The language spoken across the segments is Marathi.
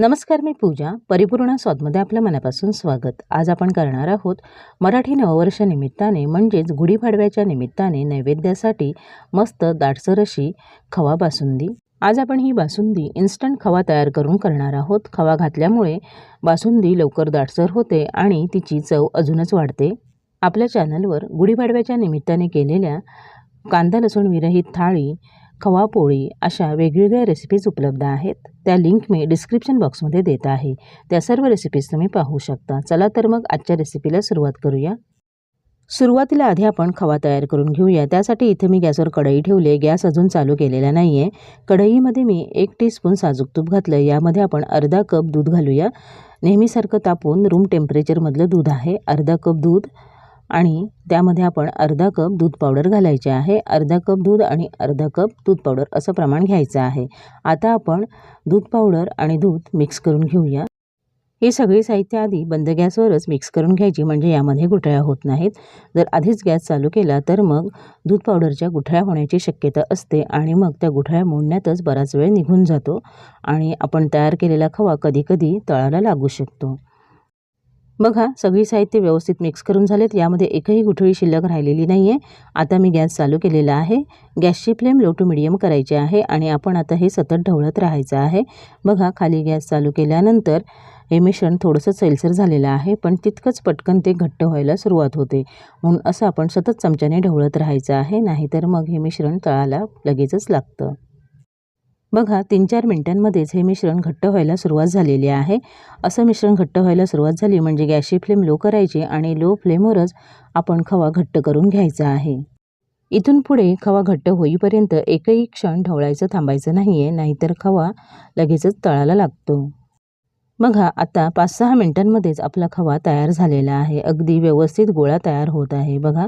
नमस्कार मी पूजा. परिपूर्ण स्वादमध्ये आपल्या मनापासून स्वागत. आज आपण करणार आहोत मराठी नववर्ष निमित्ताने म्हणजेच गुढीपाडव्याच्या निमित्ताने नैवेद्यासाठी मस्त दाटसर अशी खवा बासुंदी. आज आपण ही बासुंदी इन्स्टंट खवा तयार करून करणार आहोत. खवा घातल्यामुळे बासुंदी लवकर दाटसर होते आणि तिची चव अजूनच वाढते. आपल्या चॅनलवर गुढीपाडव्याच्या निमित्ताने केलेल्या कांदा लसूण विरहित थाळी खवा पोळी अशा वेगवेगळ्या रेसिपीज उपलब्ध आहेत. त्या लिंक मी डिस्क्रिप्शन बॉक्समध्ये देत आहे. त्या सर्व रेसिपीज तुम्ही पाहू शकता. चला तर मग आजच्या रेसिपीला सुरुवात करूया. सुरुवातीला आधी आपण खवा तयार करून घेऊया. त्यासाठी इथे मी गॅसवर कढई ठेवली गॅस अजून चालू केलेला नाही आहे कढईमध्ये मी एक टीस्पून साजूक तूप घातलं यामध्ये आपण अर्धा कप दूध घालूया. नेहमीसारखं तापून रूम टेम्परेचरमधलं दूध आहे. अर्धा कप दूध आणि त्यामध्ये आपण अर्धा कप दूध पावडर घालायचे आहे. अर्धा कप दूध आणि अर्धा कप दूध पावडर असं प्रमाण घ्यायचं आहे. आता आपण दूध पावडर आणि दूध मिक्स करून घेऊया. ही सगळी साहित्य आधी बंद गॅसवरच मिक्स करून घ्यायची म्हणजे यामध्ये गुठळ्या होत नाहीत. जर आधीच गॅस चालू केला तर मग दूध पावडरच्या गुठळ्या होण्याची शक्यता असते आणि मग त्या गुठळ्या मोडण्यातच बराच वेळ निघून जातो आणि आपण तयार केलेला खवा कधीकधी तळाला लागू शकतो. बघा सगळी साहित्य व्यवस्थित मिक्स करून झालेत. यामध्ये एकही गुठळी शिल्लक राहिलेली नाही आहे आता मी गॅस चालू केलेला आहे. गॅसची फ्लेम लो टू मिडियम करायची आहे आणि आपण आता हे सतत ढवळत राहायचं आहे. बघा खाली गॅस चालू केल्यानंतर हे मिश्रण थोडंसं सैलसर झालेलं आहे पण तितकंच पटकन ते घट्ट व्हायला सुरुवात होते. म्हणून असं आपण सतत चमच्याने ढवळत राहायचं आहे नाहीतर मग हे मिश्रण तळाला लगेचच लागतं. बघा तीन चार मिनटांमध्येच हे मिश्रण घट्ट व्हायला सुरुवात झालेली आहे. असं मिश्रण घट्ट व्हायला सुरुवात झाली म्हणजे गॅसची फ्लेम लो करायची आणि लो फ्लेमवरच आपण खवा घट्ट करून घ्यायचा आहे. इथून पुढे खवा घट्ट होईपर्यंत एकही क्षण ढवळायचं थांबायचं नाही आहे नाहीतर खवा लगेचच तळाला लागतो. बघा आता पाच सहा मिनटांमध्येच आपला खवा तयार झालेला आहे. अगदी व्यवस्थित गोळा तयार होत आहे. बघा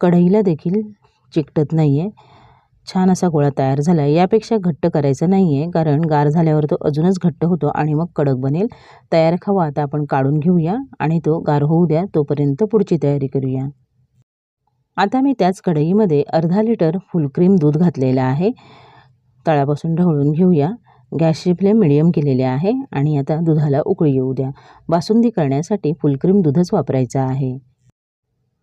कढईला देखील चिकटत नाही आहे छान असा गोळा तयार झाला आहे यापेक्षा घट्ट करायचं नाही आहे कारण गार झाल्यावर तो अजूनच घट्ट होतो आणि मग कडक बनेल. तयार खवा आता आपण काढून घेऊया आणि तो गार होऊ द्या तोपर्यंत पुढची तयारी करूया. आता मी त्याच कढईमध्ये अर्धा लिटर फुलक्रीम दूध घातलेलं आहे. तळापासून ढवळून घेऊया. गॅसची फ्लेम मिडियम केलेली आहे आणि आता दुधाला उकळी येऊ द्या. बासुंदी करण्यासाठी फुलक्रीम दूधच वापरायचं आहे.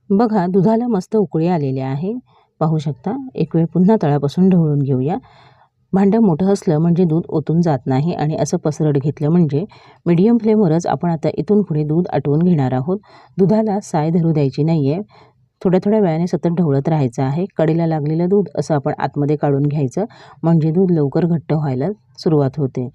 बघा दुधाला मस्त उकळी आलेली आहे. पाहू शकता. एक वेळ पुन्हा तळापासून ढवळून घेऊया. भांडं मोठं असलं म्हणजे दूध ओतून जात नाही आणि असं पसरड घेतलं म्हणजे मीडियम फ्लेमवरच आपण आता इथून पुढे दूध आटवून घेणार आहोत. दुधाला साय धरू द्यायची नाही आहे थोड्या थोड्या वेळाने सतत ढवळत राहायचं आहे. कडेला लागलेलं दूध असं आपण आतमध्ये काढून घ्यायचं. म्हणजे दूध लवकर घट्ट व्हायला सुरुवात होते.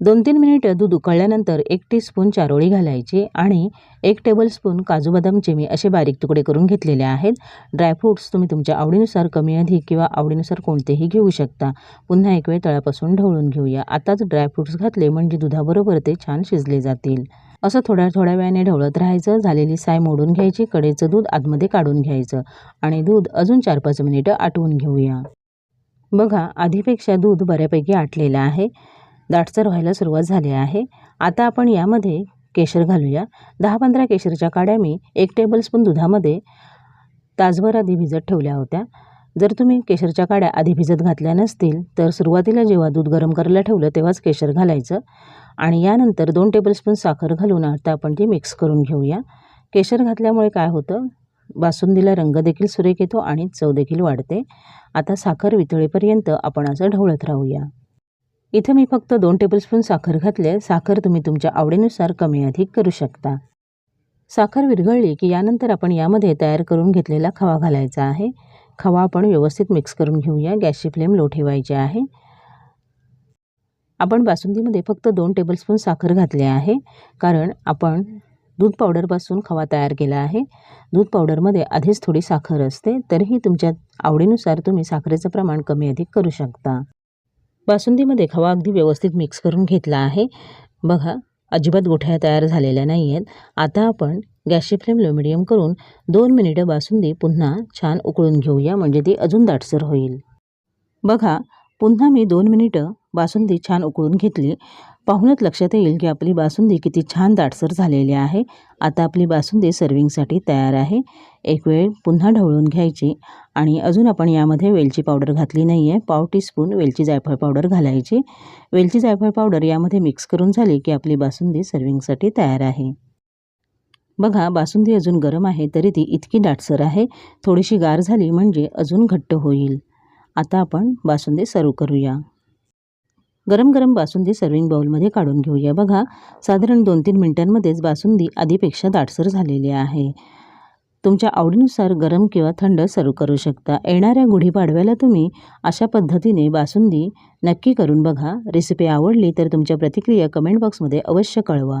दोन तीन मिनिटं दूध उकळल्यानंतर एक टीस्पून चारोळी घालायची आणि एक टेबलस्पून काजू बदामचे मी असे बारीक तुकडे करून घेतलेले आहेत. ड्रायफ्रूट्स तुम्ही तुमच्या आवडीनुसार कमी अधिक किंवा आवडीनुसार कोणतेही घेऊ शकता. पुन्हा एक वेळ तळापासून ढवळून घेऊया. आताच ड्रायफ्रूट्स घातले म्हणजे दुधाबरोबर ते छान शिजले जातील. असं थोड्या थोड्या वेळाने ढवळत राहायचं. झालेली साय मोडून घ्यायची. कडेचं दूध आतमध्ये काढून घ्यायचं. आणि दूध अजून चार पाच मिनिटं आटवून घेऊया. बघा आधीपेक्षा दूध बऱ्यापैकी आटलेलं आहे. दाटसर व्हायला सुरुवात झाली आहे. आता आपण यामध्ये केशर घालूया. दहा पंधरा केशरच्या काड्या मी एक टेबलस्पून दुधामध्ये तासभर आधी भिजत ठेवल्या होत्या. जर तुम्ही केशरच्या काड्या आधी भिजत घातल्या नसतील तर सुरुवातीला जेव्हा दूध गरम करायला ठेवलं तेव्हाच केशर घालायचं. आणि यानंतर दोन टेबलस्पून साखर घालून आता आपण ती मिक्स करून घेऊया. केशर घातल्यामुळे काय होतं? बासुंदीला रंग देखील सुरेख येतो आणि चव देखील वाढते. आता साखर वितळेपर्यंत आपण असं ढवळत राहूया. इथं मी फक्त दोन टेबलस्पून साखर घातले. साखर तुम्ही तुमच्या आवडीनुसार कमी अधिक करू शकता. साखर विरघळली की यानंतर आपण यामध्ये तयार करून घेतलेला खवा घालायचा आहे. खवा आपण व्यवस्थित मिक्स करून घेऊया. गॅसची फ्लेम लो ठेवायची आहे. आपण बासुंदीमध्ये फक्त दोन टेबलस्पून साखर घातली आहे. कारण आपण दूध पावडरपासून खवा तयार केला आहे. दूध पावडरमध्ये आधीच थोडी साखर असते. तरीही तुमच्या आवडीनुसार तुम्ही साखरेचं प्रमाण कमी अधिक करू शकता. बासुंदीमध्ये खवा अगदी व्यवस्थित मिक्स करून घेतला आहे. बघा अजिबात गोठ्या तयार झालेल्या नाही आहेत आता आपण गॅसची फ्लेम लो मिडियम करून दोन मिनिटं बासुंदी पुन्हा छान उकळून घेऊया म्हणजे ती अजून दाटसर होईल. बघा पुन्हा मी दोन मिनिटं बासुंदी छान उकळून घेतली. पाहूनच लक्षात येईल की आपली बासुंदी किती छान दाटसर झालेली आहे. आता आपली बासुंदी सर्विंगसाठी तयार आहे. एक वेळ पुन्हा ढवळून घ्यायची आणि अजून आपण यामध्ये वेलची पावडर घातली नाही आहे पाव टीस्पून वेलची जायफळ पावडर घालायची. वेलची जायफळ पावडर यामध्ये मिक्स करून झाली की आपली बासुंदी सर्विंगसाठी तयार आहे. बघा बासुंदी अजून गरम आहे तरी ती इतकी दाटसर आहे. थोडीशी गार झाली म्हणजे अजून घट्ट होईल. आता आपण बासुंदी सर्व करूया. गरम गरम बासुंदी सर्विंग बाउलमध्ये काढून घेऊया. बघा साधारण दोन तीन मिनटांमध्येच बासुंदी आधीपेक्षा दाटसर झालेली आहे. तुमच्या आवडीनुसार गरम किंवा थंड सर्व करू शकता. येणाऱ्या गुढीपाडव्याला तुम्ही अशा पद्धतीने बासुंदी नक्की करून बघा. रेसिपी आवडली तर तुमच्या प्रतिक्रिया कमेंट बॉक्समध्ये अवश्य कळवा.